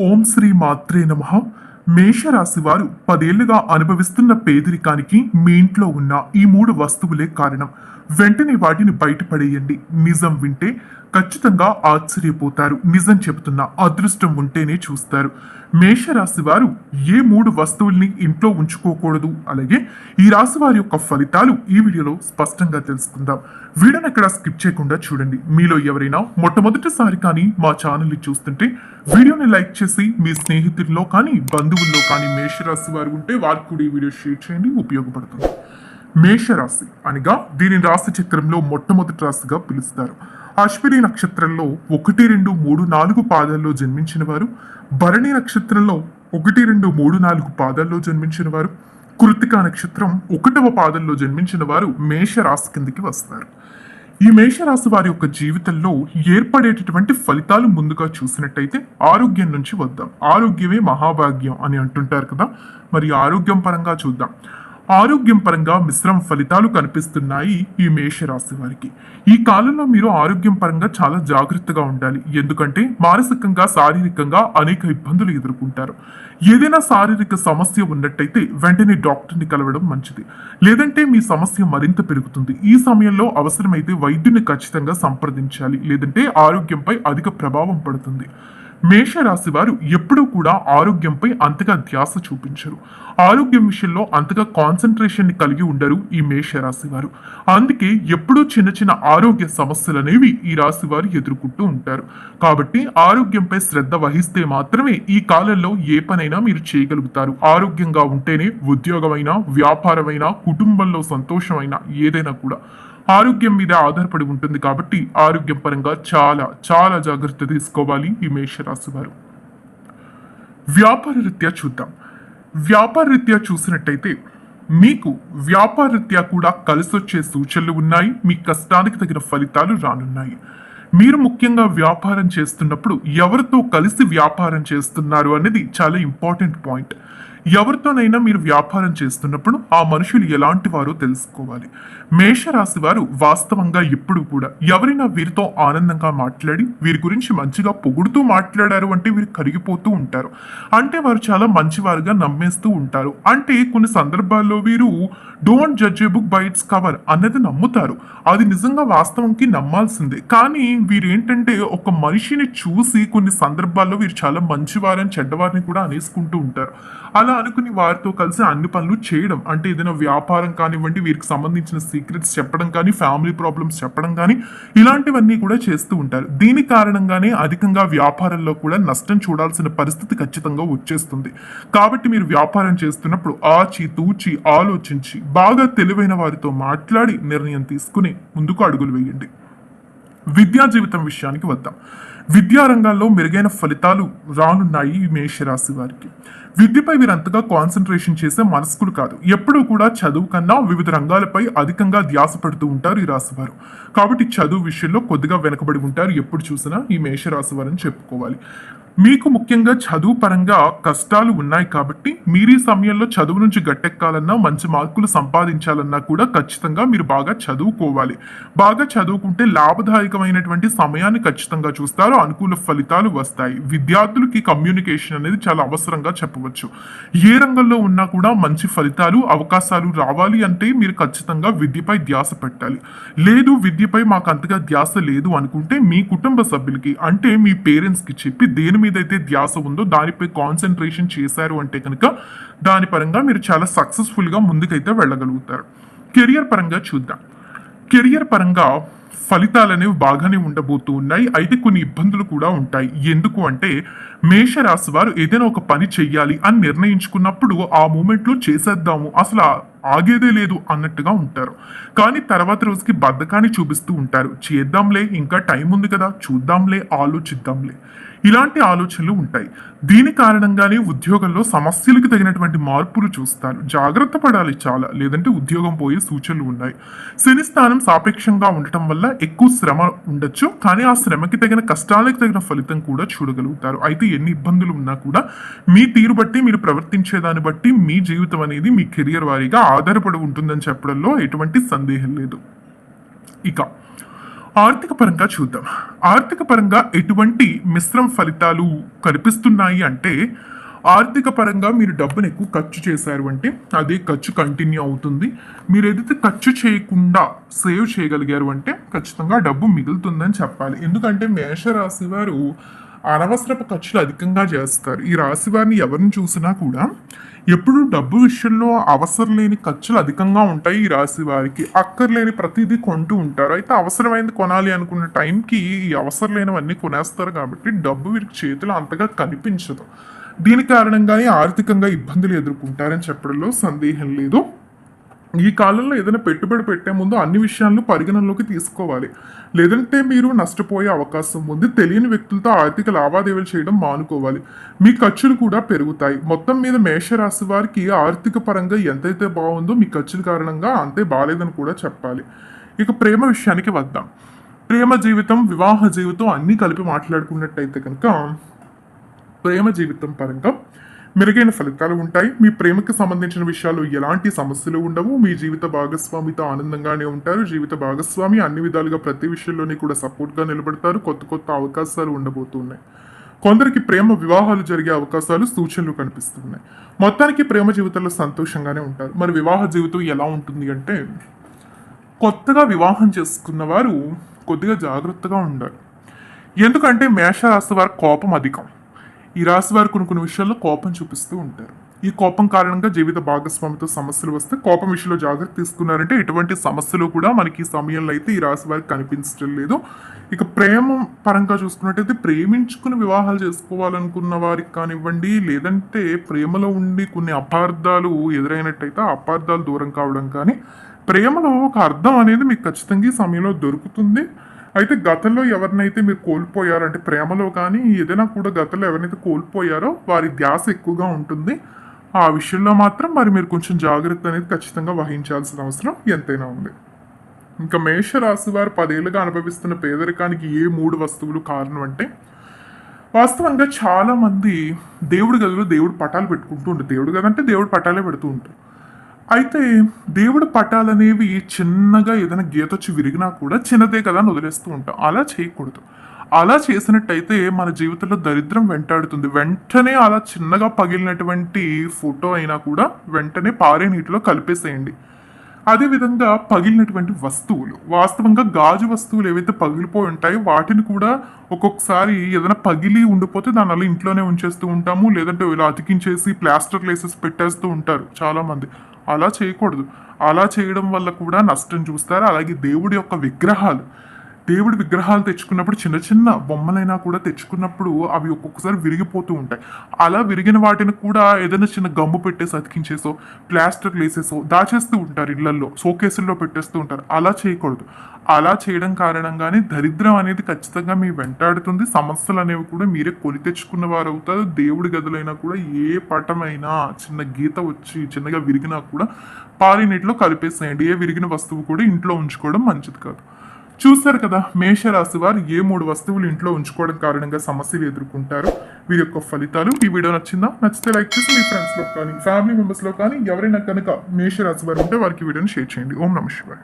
ఓం శ్రీ మాత్రే నమ. మేషరాశి వారు పదేళ్ళుగా అనుభవిస్తున్న పేదరికానికి మీ ఇంట్లో ఉన్న ఈ మూడు వస్తువులే కారణం. వెంటనే వాటిని బయటపడేయండి. నిజం వింటే ఖచ్చితంగా ఆశ్చర్యపోతారు. నిజం చెబుతున్న అదృష్టం ఉంటేనే చూస్తారు. మేషరాశి వారు ఏ మూడు వస్తువుల్ని ఇంట్లో ఉంచుకోకూడదు? అలాగే ఈ రాశి వారి యొక్క ఫలితాలు ఈ వీడియోలో స్పష్టంగా తెలుసుకుందాం. వీడియోని ఎక్కడ స్కిప్ చేయకుండా చూడండి. మీలో ఎవరైనా మొట్టమొదటిసారి కానీ మా ఛానల్ని చూస్తుంటే వీడియోని లైక్ చేసి మీ స్నేహితుల్లో కానీ బంధువుల్లో కానీ మేషరాశి వారు ఉంటే వారికి కూడా ఈ వీడియో షేర్ చేయండి. ఉపయోగపడుతుంది. మేషరాశి అనగా దీని రాశి చక్రంలో మొట్టమొదటి రాశిగా పిలుస్తారు. అశ్విని నక్షత్రంలో ఒకటి రెండు మూడు నాలుగు పాదాల్లో జన్మించిన వారు భరణి నక్షత్రంలో ఒకటి రెండు మూడు నాలుగు పాదాల్లో జన్మించిన వారు కృతికా నక్షత్రం ఒకటవ పాదంలో జన్మించిన వారు మేషరాశి కిందికి వస్తారు. ఈ మేషరాశి వారి యొక్క జీవితంలో ఏర్పడేటటువంటి ఫలితాలు ముందుగా చూసినట్టయితే ఆరోగ్యం నుంచి వద్దాం. ఆరోగ్యమే మహాభాగ్యం అని అంటుంటారు కదా. మరి ఆరోగ్యం పరంగా చూద్దాం. ఆరోగ్యం పరంగా మిశ్రమ ఫలితాలు కనిపిస్తున్నాయి ఈ మేషరాశి వారికి. ఈ కాలంలో మీరు ఆరోగ్యం పరంగా చాలా జాగ్రత్తగా ఉండాలి. ఎందుకంటే మానసికంగా శారీరకంగా అనేక ఇబ్బందులు ఎదుర్కొంటారు. ఏదైనా శారీరక సమస్య ఉన్నట్టయితే వెంటనే డాక్టర్ని కలవడం మంచిది. లేదంటే మీ సమస్య మరింత పెరుగుతుంది. ఈ సమయంలో అవసరమైతే వైద్యుని ఖచ్చితంగా సంప్రదించాలి. లేదంటే ఆరోగ్యంపై అధిక ప్రభావం పడుతుంది. మేషరాశి వారు ఎప్పుడూ కూడా ఆరోగ్యంపై అంతగా ధ్యాస చూపించరు. ఆరోగ్యం విషయంలో అంతగా కాన్సన్ట్రేషన్ని కలిగి ఉండరు ఈ మేషరాశి వారు. అందుకే ఎప్పుడూ చిన్న చిన్న ఆరోగ్య సమస్యలు అనేవి ఈ రాశి వారు ఎదుర్కొంటూ ఉంటారు. కాబట్టి ఆరోగ్యంపై శ్రద్ధ వహిస్తే మాత్రమే ఈ కాలంలో ఏ పనైనా మీరు చేయగలుగుతారు. ఆరోగ్యంగా ఉంటేనే ఉద్యోగమైనా వ్యాపారమైనా కుటుంబంలో సంతోషమైనా ఏదైనా కూడా. ఆరోగ్యం మీద ఆధారపడి ఉంటుంది కాబట్టి ఆరోగ్యం పరంగా చాలా చాలా జాగ్రత్త తీసుకోవాలి ఈ మేషరాశి వారు. వ్యాపార రీత్యా చూద్దాం. వ్యాపార రీత్యా చూసినట్టయితే మీకు వ్యాపార రీత్యా కూడా కలిసొచ్చే సూచనలు ఉన్నాయి. మీ కష్టానికి తగిన ఫలితాలు రానున్నాయి. మీరు ముఖ్యంగా వ్యాపారం చేస్తున్నప్పుడు ఎవరితో కలిసి వ్యాపారం చేస్తున్నారు అనేది చాలా ఇంపార్టెంట్ పాయింట్. ఎవరితోనైనా మీరు వ్యాపారం చేస్తున్నప్పుడు ఆ మనుషులు ఎలాంటి వారో తెలుసుకోవాలి. మేషరాశి వారు వాస్తవంగా ఎప్పుడు కూడా ఎవరైనా వీరితో ఆనందంగా మాట్లాడి వీరి గురించి మంచిగా పొగుడుతూ మాట్లాడారు అంటే వీరు కరిగిపోతూ ఉంటారు. అంటే వారు చాలా మంచివారుగా నమ్మేస్తూ ఉంటారు. అంటే కొన్ని సందర్భాల్లో వీరు don't judge a book by its cover అన్నది నమ్ముతారు. అది నిజంగా వాస్తవంకి నమ్మాల్సిందే. కానీ వీరు ఏంటంటే ఒక మనిషిని చూసి కొన్ని సందర్భాల్లో వీరు చాలా మంచివారని చెడ్డవారిని కూడా అనేసుకుంటూ ఉంటారు. అలా అనుకుని వారితో కలిసి అన్ని పనులు చేయడం. అంటే ఏదైనా వ్యాపారం కానివ్వండి వీరికి సంబంధించిన సీక్రెట్స్ చెప్పడం కానీ ఫ్యామిలీ ప్రాబ్లమ్స్ చెప్పడం కానీ ఇలాంటివన్నీ కూడా చేస్తూ ఉంటారు. దీని కారణంగానే అధికంగా వ్యాపారంలో కూడా నష్టం చూడాల్సిన పరిస్థితి ఖచ్చితంగా వచ్చేస్తుంది. కాబట్టి మీరు వ్యాపారం చేస్తున్నప్పుడు ఆచి తూచి ఆలోచించి బాగా తెలివైన వారితో మాట్లాడి నిర్ణయం తీసుకుని ముందుకు అడుగులు వేయండి. విద్యా జీవితం విషయానికి వద్దాం. విద్యారంగాల్లో మెరుగైన ఫలితాలు రానున్నాయి ఈ మేషరాశి వారికి. విద్యపై వీరంతగా కాన్సన్ట్రేషన్ చేసే మనస్కులు కాదు. ఎప్పుడూ కూడా చదువు కన్నా వివిధ రంగాలపై అధికంగా ధ్యాస పెడుతూ ఉంటారు ఈ రాశి వారు. కాబట్టి చదువు విషయంలో కొద్దిగా వెనకబడి ఉంటారు. ఎప్పుడు చూసినా ఈ మేషరాశి వారని చెప్పుకోవాలి. మీకు ముఖ్యంగా చదువు పరంగా కష్టాలు ఉన్నాయి కాబట్టి మీరు ఈ సమయంలో చదువు నుంచి గట్టెక్కాలన్నా మంచి మార్కులు సంపాదించాలన్నా కూడా ఖచ్చితంగా మీరు బాగా చదువుకోవాలి. బాగా చదువుకుంటే లాభదాయకమైనటువంటి సమయాన్ని ఖచ్చితంగా చూస్తారు. అనుకూల ఫలితాలు వస్తాయి. విద్యార్థులకి కమ్యూనికేషన్ అనేది చాలా అవసరంగా చెప్పవచ్చు. ఏ రంగంలో ఉన్నా కూడా మంచి ఫలితాలు అవకాశాలు రావాలి అంటే మీరు ఖచ్చితంగా విద్యపై ధ్యాస పెట్టాలి. లేదు విద్యపై మాకు అంతగా ధ్యాస లేదు అనుకుంటే మీ కుటుంబ సభ్యులకి అంటే మీ పేరెంట్స్కి చెప్పి దేని మీద అయితే ధ్యాస ఉందో దానిపై కాన్సన్ట్రేషన్ చేశారు అంటే కనుక దాని పరంగా మీరు చాలా సక్సెస్ఫుల్గా ముందుకైతే వెళ్ళగలుగుతారు. కెరియర్ పరంగా చూద్దాం. కెరియర్ పరంగా ఫలితాలు అనేవి బాగానే ఉండబోతూ ఉన్నాయి. అయితే కొన్ని ఇబ్బందులు కూడా ఉంటాయి. ఎందుకు అంటే మేషరాశి వారు ఏదైనా ఒక పని చెయ్యాలి అని నిర్ణయించుకున్నప్పుడు ఆ మూమెంట్లో చేసేద్దాము. అసలు ఆగేదే లేదు అన్నట్టుగా ఉంటారు. కానీ తర్వాత రోజుకి బద్ధకాన్ని చూపిస్తూ ఉంటారు. చేద్దాంలే ఇంకా టైం ఉంది కదా చూద్దాంలే ఆలోచిద్దాంలే. ఇలాంటి ఆలోచనలు ఉంటాయి. దీని కారణంగానే ఉద్యోగంలో సమస్యలకు తగినటువంటి మార్పులు చూస్తారు. జాగ్రత్త పడాలి చాలా. లేదంటే ఉద్యోగం పోయే సూచనలు ఉన్నాయి. శని స్థానం సాపేక్షంగా ఉండటం వల్ల ఎక్కువ శ్రమ ఉండొచ్చు. కానీ ఆ శ్రమకి తగిన కష్టాలకు తగిన ఫలితం కూడా చూడగలుగుతారు. అయితే ఎన్ని ఇబ్బందులు ఉన్నా కూడా మీ తీరు బట్టి మీరు ప్రవర్తించేదాన్ని బట్టి మీ జీవితం అనేది మీ కెరియర్ వారీగా ఆధారపడి ఉంటుందని చెప్పడంలో ఎటువంటి సందేహం లేదు. ఇక ఆర్థిక పరంగా చూద్దాం. ఆర్థిక పరంగా ఎటువంటి మిశ్రమ ఫలితాలు కనిపిస్తున్నాయి అంటే ఆర్థిక పరంగా మీరు డబ్బును ఎక్కువ ఖర్చు చేశారు అంటే అదే ఖర్చు కంటిన్యూ అవుతుంది. మీరు ఏదైతే ఖర్చు చేయకుండా సేవ్ చేయగలిగారు అంటే ఖచ్చితంగా డబ్బు మిగులుతుందని చెప్పాలి. ఎందుకంటే మేషరాశి వారు అనవసరపు ఖర్చులు అధికంగా చేస్తారు. ఈ రాశి వారిని ఎవరిని చూసినా కూడా ఎప్పుడు డబ్బు విషయంలో అవసరం లేని ఖర్చులు అధికంగా ఉంటాయి ఈ రాశి వారికి. అక్కర్లేని ప్రతిదీ కొంటూ ఉంటారు. అయితే అవసరమైంది కొనాలి అనుకున్న టైంకి ఈ అవసరం లేనివన్నీ కొనేస్తారు కాబట్టి డబ్బు వీరికి చేతిలో అంతగా కనిపించదు. దీని కారణంగానే ఆర్థికంగా ఇబ్బందులు ఎదుర్కొంటారని చెప్పడంలో సందేహం లేదు. ఈ కాలంలో ఏదైనా పెట్టుబడి పెట్టే ముందు అన్ని విషయాలను పరిగణనలోకి తీసుకోవాలి. లేదంటే మీరు నష్టపోయే అవకాశం ఉంది. తెలియని వ్యక్తులతో ఆర్థిక లావాదేవీలు చేయడం మానుకోవాలి. మీ ఖర్చులు కూడా పెరుగుతాయి. మొత్తం మీద మేషరాశి వారికి ఆర్థిక పరంగా ఎంతైతే బాగుందో మీ ఖర్చుల కారణంగా అంతే బాగాలేదని కూడా చెప్పాలి. ఇక ప్రేమ విషయానికి వద్దాం. ప్రేమ జీవితం వివాహ జీవితం అన్నీ కలిపి మాట్లాడుకున్నట్టయితే కనుక ప్రేమ జీవితం పరంగా మెరుగైన ఫలితాలు ఉంటాయి. మీ ప్రేమకు సంబంధించిన విషయాలు ఎలాంటి సమస్యలు ఉండవు. మీ జీవిత భాగస్వామితో ఆనందంగానే ఉంటారు. జీవిత భాగస్వామి అన్ని విధాలుగా ప్రతి విషయంలోనే కూడా సపోర్ట్గా నిలబడతారు. కొత్త కొత్త అవకాశాలు ఉండబోతున్నాయి. కొందరికి ప్రేమ వివాహాలు జరిగే అవకాశాలు సూచనలు కనిపిస్తున్నాయి. మొత్తానికి ప్రేమ జీవితంలో సంతోషంగానే ఉంటారు. మరి వివాహ జీవితం ఎలా ఉంటుంది అంటే కొత్తగా వివాహం చేసుకున్న వారు కొద్దిగా జాగ్రత్తగా ఉండాలి. ఎందుకంటే మేషరాశి వారి కోపం అధికం. ఈ రాశి వారు కొన్ని కొన్ని విషయాల్లో కోపం చూపిస్తూ ఉంటారు. ఈ కోపం కారణంగా జీవిత భాగస్వామితో సమస్యలు వస్తే కోపం విషయంలో జాగ్రత్త తీసుకున్నారంటే ఎటువంటి సమస్యలు కూడా మనకి ఈ సమయంలో అయితే ఈ రాశి వారికి కనిపించడం లేదు. ఇక ప్రేమ పరంగా చూసుకున్నట్టయితే ప్రేమించుకుని వివాహాలు చేసుకోవాలనుకున్న వారికి కానివ్వండి లేదంటే ప్రేమలో ఉండి కొన్ని అపార్థాలు ఎదురైనట్టయితే ఆ అపార్థాలు దూరం కావడం కానీ ప్రేమలో ఒక అర్థం అనేది మీకు ఖచ్చితంగా ఈ సమయంలో దొరుకుతుంది. అయితే గతంలో ఎవరినైతే మీరు కోల్పోయారంటే ప్రేమలో కానీ ఏదైనా కూడా గతంలో ఎవరినైతే కోల్పోయారో వారి ధ్యాస ఎక్కువగా ఉంటుంది. ఆ విషయంలో మాత్రం మరి మీరు కొంచెం జాగ్రత్త అనేది ఖచ్చితంగా వహించాల్సిన అవసరం ఎంతైనా ఉంది. ఇంకా మేషరాశి వారు పదేళ్ళుగా అనుభవిస్తున్న పేదరికానికి ఏ మూడు వస్తువులు కారణం అంటే వాస్తవంగా చాలామంది దేవుడి గదిలో దేవుడు పటాలు పెట్టుకుంటూ ఉంటారు. దేవుడు గదంటే దేవుడు పటాలే పెడుతూ ఉంటారు. అయితే దేవుడు పటాలనేవి చిన్నగా ఏదైనా గీత వచ్చి విరిగినా కూడా చిన్నదే కదా అని వదిలేస్తూ ఉంటాం. అలా చేయకూడదు. అలా చేసినట్టయితే మన జీవితంలో దరిద్రం వెంటాడుతుంది. వెంటనే అలా చిన్నగా పగిలినటువంటి ఫోటో అయినా కూడా వెంటనే పారే నీటిలో కలిపేసేయండి. అదేవిధంగా పగిలినటువంటి వస్తువులు. వాస్తవంగా గాజు వస్తువులు ఏవైతే పగిలిపోయి ఉంటాయో వాటిని కూడా ఒక్కొక్కసారి ఏదైనా పగిలి ఉండిపోతే దాని అలా ఇంట్లోనే ఉంచేస్తూ ఉంటాము. లేదంటే ఇలా అతికించేసి ప్లాస్టర్ లేసెస్ పెట్టేస్తూ ఉంటారు చాలామంది. అలా చేయకూడదు. అలా చేయడం వల్ల కూడా నష్టం చూస్తారు. అలాగే దేవుడి యొక్క విగ్రహాలు. దేవుడి విగ్రహాలు తెచ్చుకున్నప్పుడు చిన్న చిన్న బొమ్మలైనా కూడా తెచ్చుకున్నప్పుడు అవి ఒక్కొక్కసారి విరిగిపోతూ ఉంటాయి. అలా విరిగిన వాటిని కూడా ఏదైనా చిన్న గమ్ము పెట్టేసి అతికించేసో ప్లాస్టర్ వేసేసో దాచేస్తూ ఉంటారు ఇళ్ళల్లో షోకేసుల్లో పెట్టేస్తూ ఉంటారు. అలా చేయకూడదు. అలా చేయడం కారణంగానే దరిద్రం అనేది ఖచ్చితంగా మీ వెంటాడుతుంది సమస్యలు అనేవి కూడా మీరే కొని తెచ్చుకున్న వారు అవుతారు. దేవుడి గదులైనా కూడా ఏ పటమైనా చిన్న గీత వచ్చి చిన్నగా విరిగినా కూడా పారి నీటిలో కలిపేసేయండి. ఏ విరిగిన వస్తువు కూడా ఇంట్లో ఉంచుకోవడం మంచిది కాదు. చూస్తారు కదా మేషరాశి వారు ఏ మూడు వస్తువులు ఇంట్లో ఉంచుకోవడం కారణంగా సమస్యలు ఎదుర్కొంటారు? వీరి యొక్క ఫలితాలు ఈ వీడియో నచ్చిందా? నచ్చితే లైక్ చేసి మీ ఫ్రెండ్స్లో కానీ ఫ్యామిలీ మెంబర్స్లో కానీ ఎవరైనా కనుక మేషరాశి వారు ఉంటే వారికి వీడియోని షేర్ చేయండి. ఓం నమ శివాయ.